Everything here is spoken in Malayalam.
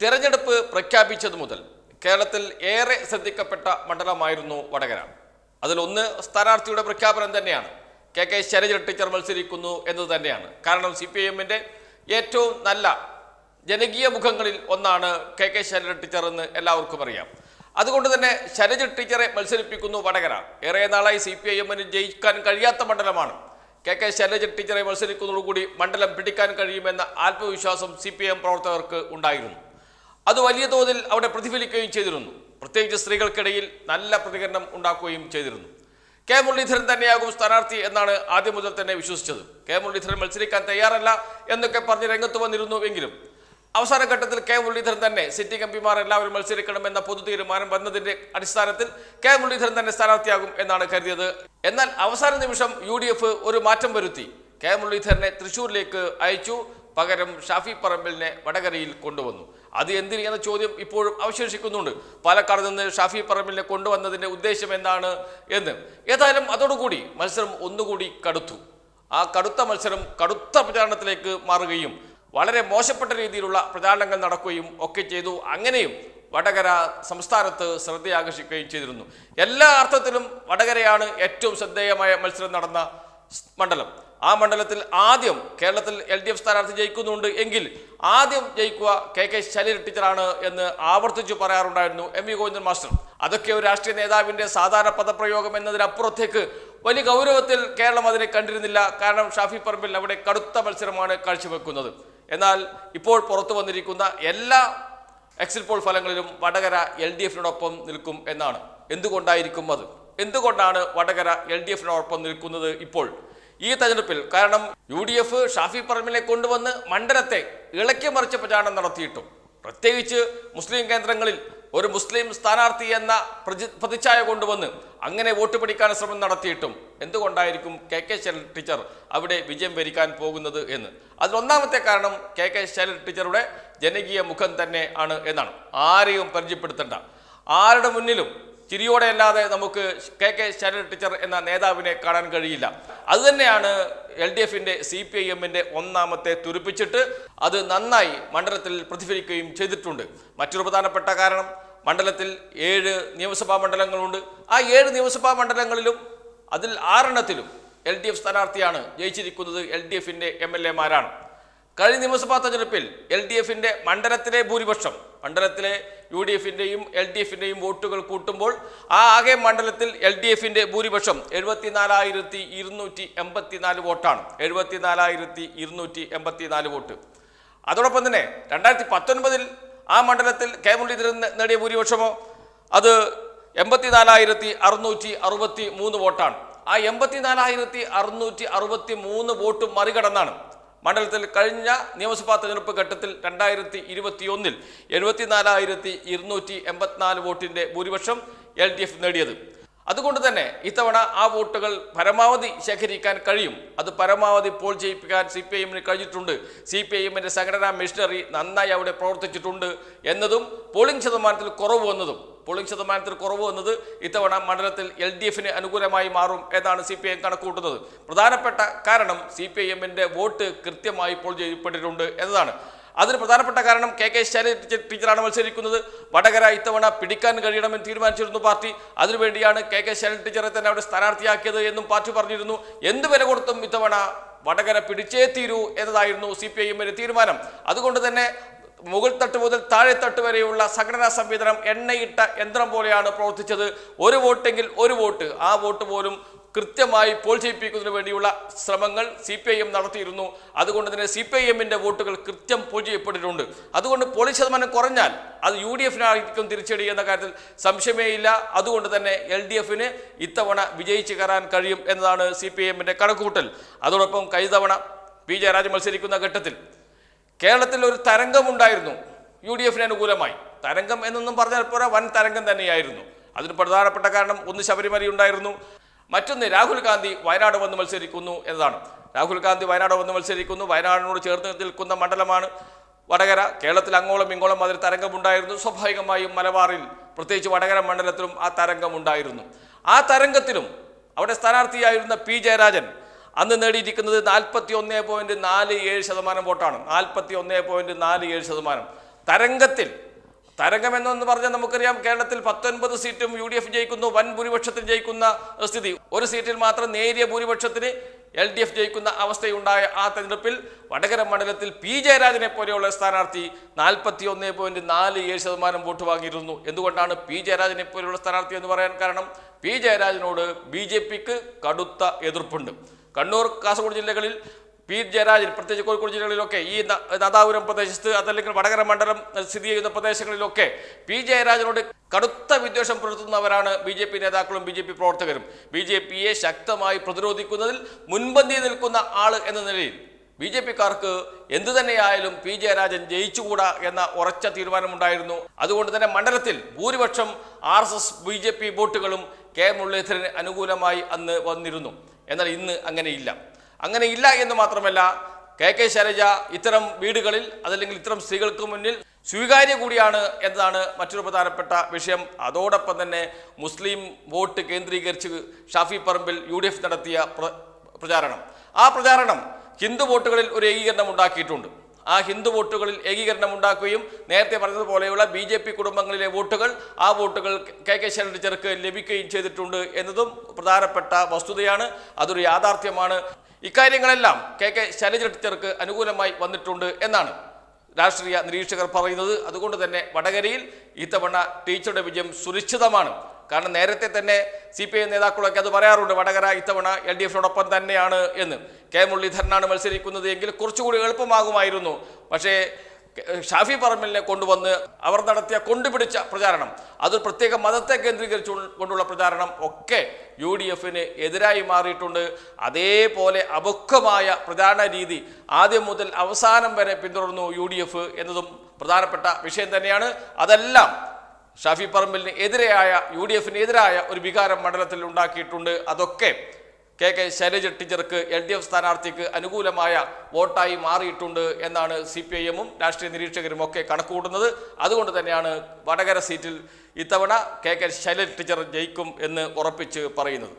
തിരഞ്ഞെടുപ്പ് പ്രഖ്യാപിച്ചതു മുതൽ കേരളത്തിൽ ഏറെ ശ്രദ്ധിക്കപ്പെട്ട മണ്ഡലമായിരുന്നു വടകര. അതിലൊന്ന് സ്ഥാനാർത്ഥിയുടെ പ്രഖ്യാപനം തന്നെയാണ്. കെ കെ ശൈലജ ടീച്ചർ മത്സരിക്കുന്നു എന്നത് തന്നെയാണ്. കാരണം സി പി എമ്മിന്റെ ഏറ്റവും നല്ല ജനകീയ മുഖങ്ങളിൽ ഒന്നാണ് കെ കെ ശൈലജ ടീച്ചർ എന്ന് എല്ലാവർക്കും അറിയാം. അതുകൊണ്ട് തന്നെ ശൈലജ ടീച്ചറെ മത്സരിപ്പിക്കുന്നു വടകര. ഏറെ നാളായി സി പി ഐ എമ്മിന് ജയിക്കാൻ കഴിയാത്ത മണ്ഡലമാണ്. കെ കെ ശൈലജ ടീച്ചറെ മത്സരിക്കുന്നതോടുകൂടി മണ്ഡലം പിടിക്കാൻ കഴിയുമെന്ന ആത്മവിശ്വാസം സി പി എം പ്രവർത്തകർക്ക് ഉണ്ടായിരുന്നു. അത് വലിയ തോതിൽ അവിടെ പ്രതിഫലിക്കുകയും ചെയ്തിരുന്നു. പ്രത്യേകിച്ച് സ്ത്രീകൾക്കിടയിൽ നല്ല പ്രതികരണം ഉണ്ടാക്കുകയും ചെയ്തിരുന്നു. കെ മുരളീധരൻ തന്നെയാകും സ്ഥാനാർത്ഥി എന്നാണ് ആദ്യം മുതൽ തന്നെ വിശ്വസിച്ചത്. കെ മുരളീധരൻ മത്സരിക്കാൻ തയ്യാറല്ല എന്നൊക്കെ പറഞ്ഞ് രംഗത്ത് വന്നിരുന്നു എങ്കിലും അവസാന ഘട്ടത്തിൽ കെ മുരളീധരൻ തന്നെ സിറ്റിംഗ് എം പിമാർ എല്ലാവരും മത്സരിക്കണമെന്ന പൊതു തീരുമാനം വന്നതിന്റെ അടിസ്ഥാനത്തിൽ കെ മുരളീധരൻ തന്നെ സ്ഥാനാർത്ഥിയാകും എന്നാണ് കരുതിയത്. എന്നാൽ അവസാന നിമിഷം യു ഒരു മാറ്റം വരുത്തി. കെ മുരളീധരനെ തൃശൂരിലേക്ക് അയച്ചു. പകരം ഷാഫി പറമ്പലിനെ വടകരയിൽ കൊണ്ടുവന്നു. അത് എന്തിന് എന്ന ചോദ്യം ഇപ്പോഴും അവശേഷിക്കുന്നുണ്ട്. പാലക്കാട് നിന്ന് ഷാഫി പറമ്പിലിനെ കൊണ്ടുവന്നതിന്റെ ഉദ്ദേശം എന്താണ് എന്ന്. ഏതായാലും അതോടുകൂടി മത്സരം ഒന്നുകൂടി കടുത്തു. ആ കടുത്ത മത്സരം കടുത്ത പ്രചാരണത്തിലേക്ക് മാറുകയും വളരെ മോശപ്പെട്ട രീതിയിലുള്ള പ്രചാരണങ്ങൾ നടക്കുകയും ഒക്കെ ചെയ്തു. അങ്ങനെയും വടകര സംസ്ഥാനത്ത് ശ്രദ്ധയാകർഷിക്കുകയും ചെയ്തിരുന്നു. എല്ലാ അർത്ഥത്തിലും വടകരയാണ് ഏറ്റവും ശ്രദ്ധേയമായ മത്സരം നടന്ന മണ്ഡലം. ആ മണ്ഡലത്തിൽ ആദ്യം കേരളത്തിൽ എൽ ഡി എഫ് സ്ഥാനാർത്ഥി ജയിക്കുന്നുണ്ട് എങ്കിൽ ആദ്യം ജയിക്കുക കെ കെ ശൈലജ ടീച്ചറാണ് എന്ന് ആവർത്തിച്ചു പറയാറുണ്ടായിരുന്നു എം വി ഗോവിന്ദൻ മാസ്റ്റർ. അതൊക്കെ ഒരു രാഷ്ട്രീയ നേതാവിന്റെ സാധാരണ പദപ്രയോഗം എന്നതിനപ്പുറത്തേക്ക് വലിയ ഗൗരവത്തിൽ കേരളം അതിനെ കണ്ടിരുന്നില്ല. കാരണം ഷാഫി പറമ്പിൽ അവിടെ കടുത്ത മത്സരമാണ് കാഴ്ചവെക്കുന്നത്. എന്നാൽ ഇപ്പോൾ പുറത്തു വന്നിരിക്കുന്ന എല്ലാ എക്സിറ്റ് പോൾ ഫലങ്ങളിലും വടകര എൽ ഡി എഫിനോടൊപ്പം നിൽക്കും എന്നാണ്. എന്തുകൊണ്ടായിരിക്കും അത്? എന്തുകൊണ്ടാണ് വടകര എൽ ഡി എഫിനോടൊപ്പം നിൽക്കുന്നത് ഇപ്പോൾ? ഈ തെരഞ്ഞെടുപ്പിൽ കാരണം യു ഡി എഫ് ഷാഫി പറമ്പിനെ കൊണ്ടുവന്ന് മണ്ഡലത്തെ ഇളക്കി മറിച്ച പ്രചാരണം നടത്തിയിട്ടും. പ്രത്യേകിച്ച് മുസ്ലിം കേന്ദ്രങ്ങളിൽ ഒരു മുസ്ലിം സ്ഥാനാർത്ഥി എന്ന പ്രതി പ്രതിച്ഛായ കൊണ്ടുവന്ന് അങ്ങനെ വോട്ട് പിടിക്കാൻ ശ്രമം നടത്തിയിട്ടും. എന്തുകൊണ്ടായിരിക്കും കെ കെ ശൈലൻ ടീച്ചർ അവിടെ വിജയം വരിക്കാൻ പോകുന്നത് എന്ന്? അതിലൊന്നാമത്തെ കാരണം കെ കെ ശൈലൻ ടീച്ചറുടെ ജനകീയ മുഖം തന്നെ ആണ് എന്നാണ്. ആരെയും പരിചയപ്പെടുത്തേണ്ട. ആരുടെ മുന്നിലും ചിരിയോടെ അല്ലാതെ നമുക്ക് കെ കെ ശരൺ ടീച്ചർ എന്ന നേതാവിനെ കാണാൻ കഴിയില്ല. അതുതന്നെയാണ് എൽ ഡി എഫിന്റെ സി പി ഐ എമ്മിന്റെ ഒന്നാമത്തെ തുരുപ്പിച്ചിട്ട് അത് നന്നായി മണ്ഡലത്തിൽ പ്രതിഫലിക്കുകയും ചെയ്തിട്ടുണ്ട്. മറ്റൊരു പ്രധാനപ്പെട്ട കാരണം മണ്ഡലത്തിൽ ഏഴ് നിയമസഭാ മണ്ഡലങ്ങളുണ്ട്. ആ ഏഴ് നിയമസഭാ മണ്ഡലങ്ങളിലും അതിൽ ആറെണ്ണത്തിലും എൽ ഡി എഫ് സ്ഥാനാർത്ഥിയാണ് ജയിച്ചിരിക്കുന്നത് എൽ ഡി എഫിന്റെ എം എൽ എമാരാണ് കഴിഞ്ഞ നിയമസഭാ തെരഞ്ഞെടുപ്പിൽ എൽ ഡി എഫിന്റെ മണ്ഡലത്തിലെ ഭൂരിപക്ഷം മണ്ഡലത്തിലെ യു ഡി എഫിന്റെയും എൽ ഡി എഫിന്റെയും വോട്ടുകൾ കൂട്ടുമ്പോൾ ആ ആകെ മണ്ഡലത്തിൽ എൽ ഡി എഫിന്റെ ഭൂരിപക്ഷം എഴുപത്തിനാലായിരത്തി ഇരുന്നൂറ്റി എൺപത്തിനാല് വോട്ടാണ്. എഴുപത്തിനാലായിരത്തി ഇരുന്നൂറ്റി എൺപത്തിനാല് വോട്ട്. അതോടൊപ്പം തന്നെ രണ്ടായിരത്തി പത്തൊൻപതിൽ ആ മണ്ഡലത്തിൽ കെ മുരളീധരൻ നേടിയ ഭൂരിപക്ഷമോ അത് എൺപത്തിനാലായിരത്തി അറുന്നൂറ്റി അറുപത്തി മൂന്ന് വോട്ടാണ്. ആ എൺപത്തിനാലായിരത്തി അറുന്നൂറ്റി അറുപത്തി മൂന്ന് വോട്ട് മറികടന്നാണ് മണ്ഡലത്തിൽ കഴിഞ്ഞ നിയമസഭാ തെരഞ്ഞെടുപ്പ് ഘട്ടത്തിൽ രണ്ടായിരത്തി ഇരുപത്തി ഒന്നിൽ എഴുപത്തിനാലായിരത്തി ഇരുന്നൂറ്റി എൺപത്തിനാല് വോട്ടിന്റെ ഭൂരിപക്ഷം എൽ ഡി എഫ് നേടിയത്. അതുകൊണ്ട് തന്നെ ഇത്തവണ ആ വോട്ടുകൾ പരമാവധി ശേഖരിക്കാൻ കഴിയും. അത് പരമാവധി പോൾ ചെയ്യിപ്പിക്കാൻ സി പി ഐഎമ്മിന് എമ്മിന് കഴിഞ്ഞിട്ടുണ്ട്. സി പി ഐഎമ്മിന്റെ സംഘടനാ മെഷീനറി നന്നായി അവിടെ പ്രവർത്തിച്ചിട്ടുണ്ട് എന്നതും പോളിംഗ് ശതമാനത്തിൽ കുറവ് വന്നതും. പോളിംഗ് ശതമാനത്തിൽ കുറവ് വന്നത് ഇത്തവണ മണ്ഡലത്തിൽ എൽ ഡി എഫിന് അനുകൂലമായി മാറും എന്നാണ് സി പി ഐ എം കണക്കുകൂട്ടുന്നത് പ്രധാനപ്പെട്ട കാരണം സി പി ഐ എമ്മിന്റെ വോട്ട് കൃത്യമായി പോൾ ചെയ്യപ്പെട്ടിട്ടുണ്ട് എന്നതാണ്. അതിന് പ്രധാനപ്പെട്ട കാരണം കെ കെ ശൈലജ ടീച്ചറാണ് മത്സരിക്കുന്നത്. വടകര ഇത്തവണ പിടിക്കാൻ കഴിയണമെന്ന് തീരുമാനിച്ചിരുന്നു പാർട്ടി. അതിനുവേണ്ടിയാണ് കെ കെ ശൈലജ ടീച്ചറെ തന്നെ അവിടെ സ്ഥാനാർത്ഥിയാക്കിയത് എന്നും പാർട്ടി പറഞ്ഞിരുന്നു. എന്ത് വില കൊടുത്തും ഇത്തവണ വടകര പിടിച്ചേ തീരൂ എന്നതായിരുന്നു സി പി ഐ എമ്മിന്റെ തീരുമാനം. അതുകൊണ്ട് തന്നെ മുകൾ തട്ട് മുതൽ താഴെത്തട്ട് തട്ട് വരെയുള്ള സംഘടനാ സംവിധാനം എണ്ണയിട്ട യന്ത്രം പോലെയാണ് പ്രവർത്തിച്ചത്. ഒരു വോട്ടെങ്കിൽ ഒരു വോട്ട്. ആ വോട്ട് പോലും കൃത്യമായി പോൾ ചെയ്യിപ്പിക്കുന്നതിന് വേണ്ടിയുള്ള ശ്രമങ്ങൾ സി പി ഐ എം നടത്തിയിരുന്നു. അതുകൊണ്ട് തന്നെ സി പി ഐ എമ്മിന്റെ വോട്ടുകൾ കൃത്യം പോൾ ചെയ്യപ്പെട്ടിട്ടുണ്ട്. അതുകൊണ്ട് പോളിംഗ് ശതമാനം കുറഞ്ഞാൽ അത് യു ഡി എഫിനായിരിക്കും തിരിച്ചടി എന്ന കാര്യത്തിൽ സംശയമേ ഇല്ല. അതുകൊണ്ട് തന്നെ എൽ ഡി എഫിന് ഇത്തവണ വിജയിച്ച് കയറാൻ കഴിയും എന്നതാണ് സി പി ഐ എമ്മിന്റെ കണക്കുകൂട്ടൽ. അതോടൊപ്പം കഴിഞ്ഞ തവണ പി ജയരാജ് മത്സരിക്കുന്ന ഘട്ടത്തിൽ കേരളത്തിൽ ഒരു തരംഗമുണ്ടായിരുന്നു യു ഡി എഫിന് അനുകൂലമായി. തരംഗം എന്നൊന്നും പറഞ്ഞാൽ പോരാ വൻ തരംഗം തന്നെയായിരുന്നു. അതിന് പ്രധാനപ്പെട്ട കാരണം ഒന്ന് ശബരിമല ഉണ്ടായിരുന്നു. മറ്റൊന്ന് രാഹുൽ ഗാന്ധി വയനാട് വന്ന് മത്സരിക്കുന്നു എന്നതാണ്. രാഹുൽ ഗാന്ധി വയനാട് വന്ന് മത്സരിക്കുന്നു. വയനാടിനോട് ചേർന്ന് നിൽക്കുന്ന മണ്ഡലമാണ് വടകര. കേരളത്തിൽ അങ്ങോളം ഇങ്ങോളം അതിൽ തരംഗമുണ്ടായിരുന്നു. സ്വാഭാവികമായും മലബാറിൽ പ്രത്യേകിച്ച് വടകര മണ്ഡലത്തിലും ആ തരംഗമുണ്ടായിരുന്നു. ആ തരംഗത്തിലും അവിടെ സ്ഥാനാർത്ഥിയായിരുന്ന പി ജയരാജൻ അന്ന് നേടിയിരിക്കുന്നത് നാൽപ്പത്തി ഒന്ന് പോയിന്റ് നാല് ഏഴ് ശതമാനം വോട്ടാണ്. നാൽപ്പത്തി ഒന്ന് പോയിന്റ് നാല് ഏഴ് ശതമാനം. തരംഗത്തിൽ തരംഗം എന്നൊന്ന് പറഞ്ഞാൽ നമുക്കറിയാം കേരളത്തിൽ പത്തൊൻപത് സീറ്റും യു ഡി എഫ് ജയിക്കുന്നു വൻ ഭൂരിപക്ഷത്തിൽ ജയിക്കുന്ന സ്ഥിതി. ഒരു സീറ്റിൽ മാത്രം നേരിയ ഭൂരിപക്ഷത്തിന് എൽ ഡി എഫ് ജയിക്കുന്ന അവസ്ഥയുണ്ടായ ആ തെരഞ്ഞെടുപ്പിൽ വടകര മണ്ഡലത്തിൽ പി ജയരാജനെ പോലെയുള്ള സ്ഥാനാർത്ഥി നാൽപ്പത്തി ഒന്ന് പോയിന്റ് നാല് ഏഴ് ശതമാനം വോട്ട് വാങ്ങിയിരുന്നു. എന്തുകൊണ്ടാണ് പി ജയരാജനെ പോലെയുള്ള സ്ഥാനാർത്ഥി എന്ന് പറയാൻ കാരണം? പി ജയരാജനോട് ബി ജെ പിക്ക് കടുത്ത എതിർപ്പുണ്ട്. കണ്ണൂർ കാസർഗോഡ് ജില്ലകളിൽ പി ജയരാജൻ പ്രത്യേകിച്ച് കോഴിക്കോട് ജില്ലകളിലൊക്കെ ഈ നാദാപുരം പ്രദേശത്ത് അതല്ലെങ്കിൽ വടകര മണ്ഡലം സ്ഥിതി ചെയ്യുന്ന പ്രദേശങ്ങളിലൊക്കെ പി ജയരാജനോട് കടുത്ത വിദ്വേഷം പുലർത്തുന്നവരാണ് ബി ജെ പി നേതാക്കളും ബി ജെ പി പ്രവർത്തകരും. ബി ജെ പിയെ ശക്തമായി പ്രതിരോധിക്കുന്നതിൽ മുൻപന്തിയിൽ നിൽക്കുന്ന ആൾ എന്ന നിലയിൽ ബി ജെ പിക്കാർക്ക് എന്തു തന്നെയായാലും പി ജയരാജൻ ജയിച്ചുകൂടാ എന്ന ഉറച്ച തീരുമാനമുണ്ടായിരുന്നു. അതുകൊണ്ട് തന്നെ മണ്ഡലത്തിൽ ഭൂരിപക്ഷം R S S B J P വോട്ടുകളും K മുരളീധരന് അനുകൂലമായി അന്ന് വന്നിരുന്നു. എന്നാൽ ഇന്ന് അങ്ങനെയില്ല. അങ്ങനെ ഇല്ല എന്ന് മാത്രമല്ല കെ കെ ശൈലജ ഇത്തരം വീടുകളിൽ അതല്ലെങ്കിൽ ഇത്തരം സ്ത്രീകൾക്ക് മുന്നിൽ സ്വീകാര്യ കൂടിയാണ് എന്നതാണ് മറ്റൊരു പ്രധാനപ്പെട്ട വിഷയം. അതോടൊപ്പം തന്നെ മുസ്ലിം വോട്ട് കേന്ദ്രീകരിച്ച് ഷാഫി പറമ്പിൽ യു നടത്തിയ പ്രചാരണം. ആ പ്രചാരണം ഹിന്ദു വോട്ടുകളിൽ ഒരു ഏകീകരണം ഉണ്ടാക്കിയിട്ടുണ്ട്. ആ ഹിന്ദു വോട്ടുകളിൽ ഏകീകരണം ഉണ്ടാക്കുകയും നേരത്തെ പറഞ്ഞതുപോലെയുള്ള ബി ജെ പി കുടുംബങ്ങളിലെ വോട്ടുകൾ ആ വോട്ടുകൾ കെ കെ ശൈലജർക്ക് ലഭിക്കുകയും ചെയ്തിട്ടുണ്ട് എന്നതും പ്രധാനപ്പെട്ട വസ്തുതയാണ്. അതൊരു യാഥാർത്ഥ്യമാണ്. ഇക്കാര്യങ്ങളെല്ലാം കെ കെ ശൈലജ ടീച്ചർക്ക് അനുകൂലമായി വന്നിട്ടുണ്ട് എന്നാണ് രാഷ്ട്രീയ നിരീക്ഷകർ പറയുന്നത്. അതുകൊണ്ട് തന്നെ വടകരയിൽ ഇത്തവണ ടീച്ചറുടെ വിജയം സുനിശ്ചിതമാണ്. കാരണം നേരത്തെ തന്നെ സി പി ഐ നേതാക്കളൊക്കെ അത് പറയാറുണ്ട് വടകര ഇത്തവണ എൽ ഡി എഫിനോടൊപ്പം തന്നെയാണ് എന്ന്. കെ മുരളീധരനാണ് മത്സരിക്കുന്നത് എങ്കിൽ കുറച്ചുകൂടി എളുപ്പമാകുമായിരുന്നു. പക്ഷേ ഷാഫി പറമ്പലിനെ കൊണ്ടുവന്ന് അവർ നടത്തിയ കൊണ്ടുപിടിച്ച പ്രചാരണം അത് പ്രത്യേക മതത്തെ കേന്ദ്രീകരിച്ചു കൊണ്ടുള്ള പ്രചാരണം ഒക്കെ യു ഡി എഫിന് എതിരായി മാറിയിട്ടുണ്ട്. അതേപോലെ അപക്വമായ പ്രചാരണ രീതി ആദ്യം മുതൽ അവസാനം വരെ പിന്തുടർന്നു യു ഡി എഫ് എന്നതും പ്രധാനപ്പെട്ട വിഷയം തന്നെയാണ്. അതെല്ലാം ഷാഫി പറമ്പലിന് എതിരെയായ യു ഡി എഫിന് എതിരായ ഒരു വികാരം മണ്ഡലത്തിൽ ഉണ്ടാക്കിയിട്ടുണ്ട്. അതൊക്കെ കെ കെ ശൈലജ ടീച്ചർക്ക് എൽ ഡി എഫ് സ്ഥാനാർത്ഥിക്ക് അനുകൂലമായ വോട്ടായി മാറിയിട്ടുണ്ട് എന്നാണ് സി പി ഐ എമ്മും രാഷ്ട്രീയ നിരീക്ഷകരും ഒക്കെ കണക്കുകൂട്ടുന്നത്. അതുകൊണ്ട് തന്നെയാണ് വടകര സീറ്റിൽ ഇത്തവണ കെ കെ ശൈലജ ടീച്ചർ ജയിക്കും എന്ന് ഉറപ്പിച്ച് പറയുന്നത്.